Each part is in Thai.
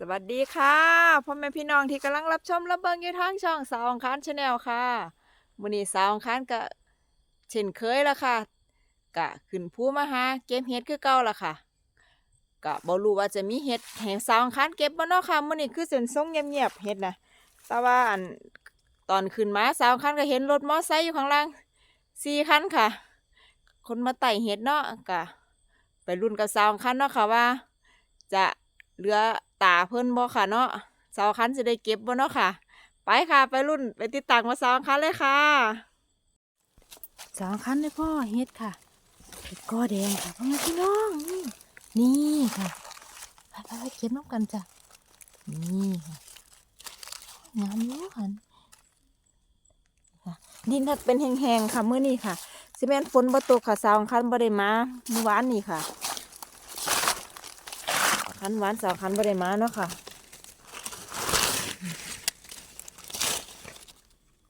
สวัสดีค่ะพ่อแม่พี่น้องที่กำลังรับชมรับเบิงอยู่ทางช่องสาวองคารชาแนลค่ะวันนี้สาวองคารก็เช่นเคยละค่ะกะขึ้นภูมาหาเก็บเห็ดคือเก่าละค่ะกะบ่รู้ว่าจะมีเห็ดให้สาวองคารเก็บบ่เนาะค่ะมื้อนี้คือเส้นทรงเงียบๆเห็ดนะแต่ว่าอันตอนขึ้นมาสาวองคารก็เห็นรถมอไซค์อยู่ข้างล่างสี่คันค่ะ คนมาไต่เห็ดเนาะกะไปรุ่นกับสาวองคารเนาะค่ะว่า จะ เหลือตาเพิ่นบ่ค่ะเนาะสาวคันจะได้เก็บบ่เนาะค่ะ ไปค่ะไปรุ่นไปติดตามมาสาวคันเลยค่ะสาวคันเลยพ่อเฮ็ดค่ะเฮ็ดก้อแดงค่ะพ่อแม่พี่น้องนี่นี่ค่ะไปไปไปเก็บน้ำกันจ้ะนี่ค่ะงามเยอะค่ค่ะดินถ้าเป็นแห้งๆค่ะมื้อนี้ค่ะสิแม่นฝนบ่ตกค่ะสาวคันบ่ได้มาเมื่อวานนี้ค่ะ คันหวานสาวคันบริมาเนาะค่ะ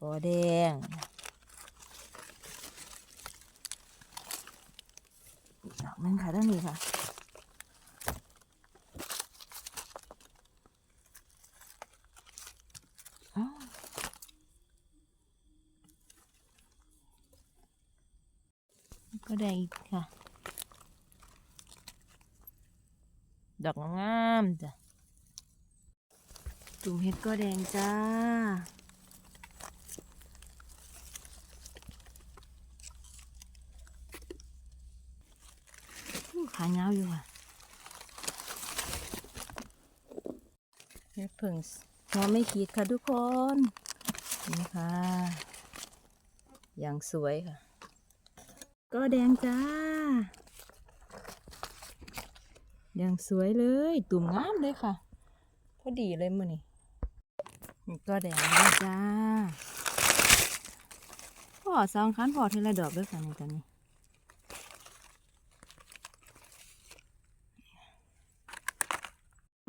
กอแดงอีกดอกหนึงค่ะด้านนี้ค่ะอ้าวก็แดงอีกค่ะ ดอกงามจ้ะจุ่มเห็ดก็แดงจ้าขาเงาอยู่ค่ะเห็ดผึ่งหัวไม่ขีดค่ะทุกคนนี่ค่ะ อย่างสวยค่ะ ก็แดงจ้า อย่างสวยเลย ตุ่มงามเลยค่ะ พอดีเลยมือนี่นี่ก็แดงเลยจ้าพ่อสองคันพ่อทีละดอกด้วยค่ะนี่ตอนนี้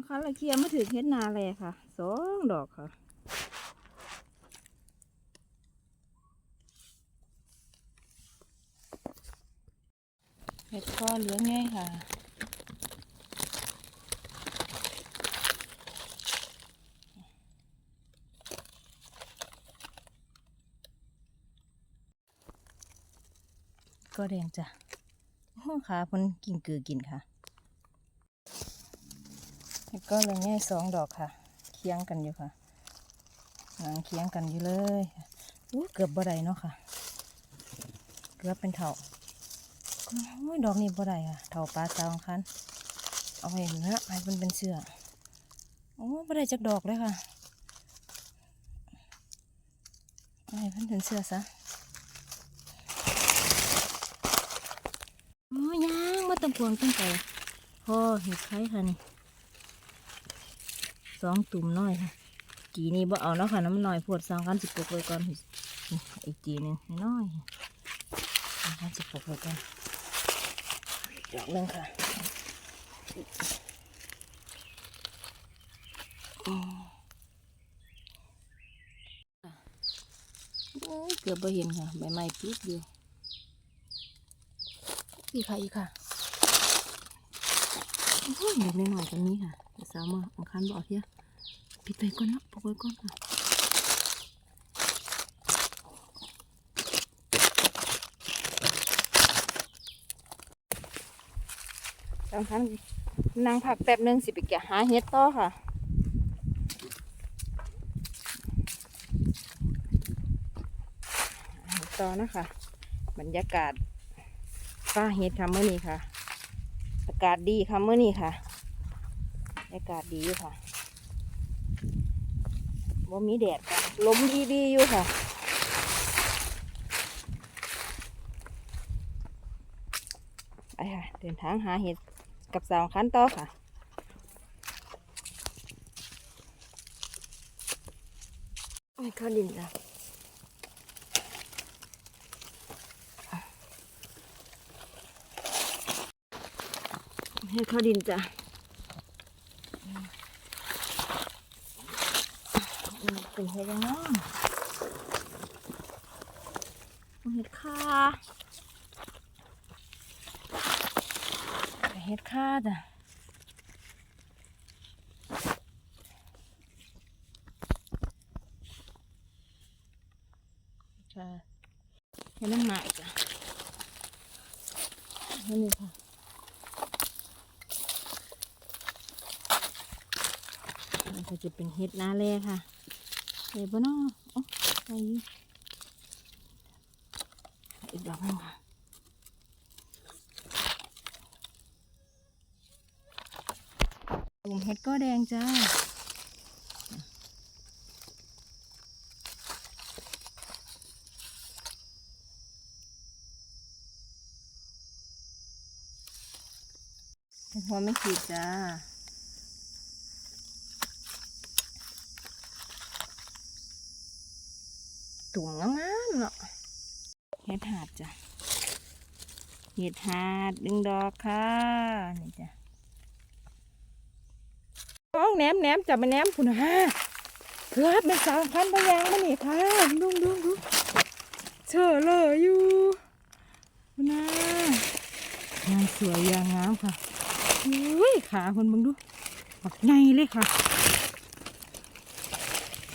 คันละเคลียมาถือเฮ็ดนาเลยค่ะสองดอกค่ะเห็ดก็เหลืองง่ายค่ะ ก็แดงจ้ะโอ้ขาพ้นกินกือกินค่ะ แล้วก็เลยง่ายสองดอกค่ะ เคียงกันอยู่ค่ะหางเคียงกันอยู่เลยอู้เกือบบ่ได้เนาะค่ะ เกือบเป็นเถาโอ้ยดอกนี้บ่ได้ค่ะเถาปลาสาวคันเอาไปเนื้อให้มันเป็นเสื้อโอ้บ่ได้จักดอกเลยค่ะเอาให้มันเป็นเสื้อซะ โอ้ยยังมาต้องพวงตั้งแต่พ่อเห็ดไข่ค่ะนี่สองตุ่มน้อยค่ะ จีนี่บ่เอาเนาะค่ะน้ำมันน้อยพวดสองกันสิบปกไว้ก่อนอีกจีนึงน้อยสองกันสิบปกไว้ก่อนอีกดอกนึงค่ะอืมโอ้ยเกือบไปเห็นค่ะใบไม้ปิดอยู่ อีกค่ะอีกค่ะโอ้ยเด็กน้อยๆกันนี้ค่ะแต่สาวมาอังคารบอกเฮียปิดไปก่อนนะปกไว้ก่อนค่ะอังคารนางผักแป๊บหนึงสิไปแกะหาเฮ็ดต่อค่ะเฮ็ดต่อนะคะ บรรยากาศ ฟ้าเฮ็ดค่ะเมื่อนี้ค่ะ อากาศดีค่ะเมื่อนี้ค่ะ อากาศดีอยู่ค่ะว่มีแดดค่ะลมดีดีอยู่ค่ะไปค่ะ เดินทางหาเห็ดกับสาวคันต่อค่ะไม่เข้าดินจ้ะ ให้เข้าดินจ้ะเป็นไงกันเนาะเห็ดค่าเห็ดค่าจ้ะค่ะเห็ดน้ำหนักจ้ะนี่ค่ะ ก็จะเป็นเห็ดนาแลค่ะเห็ดบ้านอกอ๋อไปอยู่อีกดอกหนึงค่ะตุ่มเห็ดก็แดงจ้าเห็ดหัวไม่ขีดจ้า ตุ่มงามๆเนาะเห็ดหาดจ้ะเห็ดหาดดึงดอกค่ะนี่จ้ะน้องแหนมแหนมจับมาแหนมคุณฮะเกือบเป็นสาวพันพยางมานี่ค่ะดุงดุงดุงเชื่อเลยอยู่คุณนะงานสวยอย่างงามค่ะอุ้ยขาคนบังดูบักใหญ่เลยค่ะ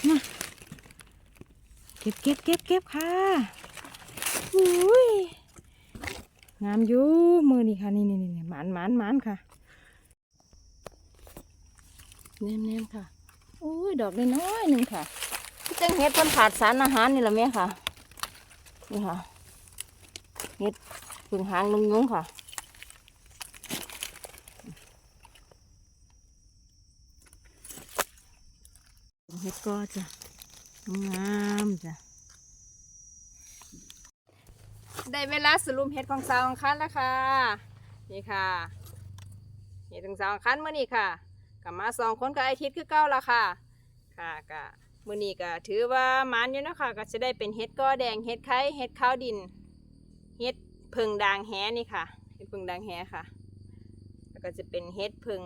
นะ เก็บเก็บเก็บเก็บค่ะอุ้ยงามอยู่มือนี่ค่ะนี่นี่นี่หมานหมานหมานค่ะแนมๆค่ะอุ้ยดอกน้อยๆหนึ่งค่ะที่จังเฮ็ดเพิ่นขาดสารอาหารนี่ละแม่ค่ะนี่ค่ะเฮ็ดผึ่งหางลุงยุงค่ะเฮ็ดก็จะ งามจ้ะ ได้เวลาสรุปเฮ็ดของสาวของคันแล้วค่ะ นี่ค่ะเฮ็ดของสาวของคันเมื่อนี้ค่ะกลับมาสองคนกับไอทิศคือเก้าละค่ะ ค่ะกะมื้อนี้ก็ถือว่ามันอยู่นะคะก็จะได้เป็นเห็ดก้อแดงเห็ดไข่เห็ดข้าวดิน เห็ดเพิงด่างแหนี่ค่ะ เห็ดเพิงด่างแหค่ะ แล้วก็จะเป็นเห็ดเพิง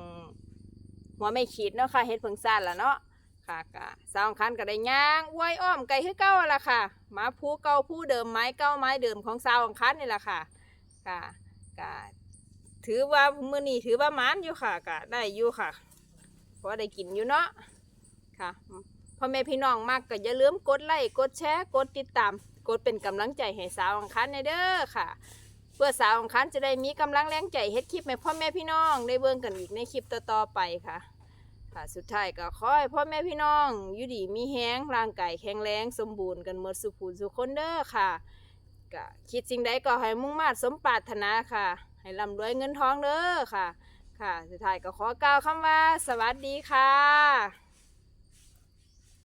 หัวไม่ขีดเนาะค่ะ เห็ดเพิงซ่านละเนาะ ค่ะกะสาวคันก็ได้ย่างอวยอ้อมไก่คือเก้าละค่ะมาผู้เก่าผู้เดิมไม้เก้าไม้เดิมของสาวคันนี่แหละค่ะค่ะกะถือว่ามือนี้ถือว่ามันอยู่ค่ะกะได้อยู่ค่ะเพอได้กินอยู่เนาะค่ะพ่อแม่พี่น้องมากก็อย่าลืมกดไลค์กดแชร์กดติดตาม กดเป็นกำลังใจให้สาวอังคันในเด้อค่ะ เพื่อสาวอังคันจะได้มีกำลังแรงใจเฮ็ดคลิปให้พ่อแม่พี่น้องได้เบิ่งกันอีกในคลิปต่อๆไปค่ะ ค่ะสุดท้ายก็ขอให้พ่อแม่พี่น้องอยู่ดีมีแห้งร่างกายแข็งแรงสมบูรณ์กันหมดสุขูสุขคนเด้อค่ะก็คิดสิ่งใดก็ให้มุ่งมา่สมปรารถนาค่ะ ให้ร่ำรวยเงินทองเด้อค่ะ ค่ะ สุดท้ายก็ขอกล่าวคำว่า สวัสดีค่ะ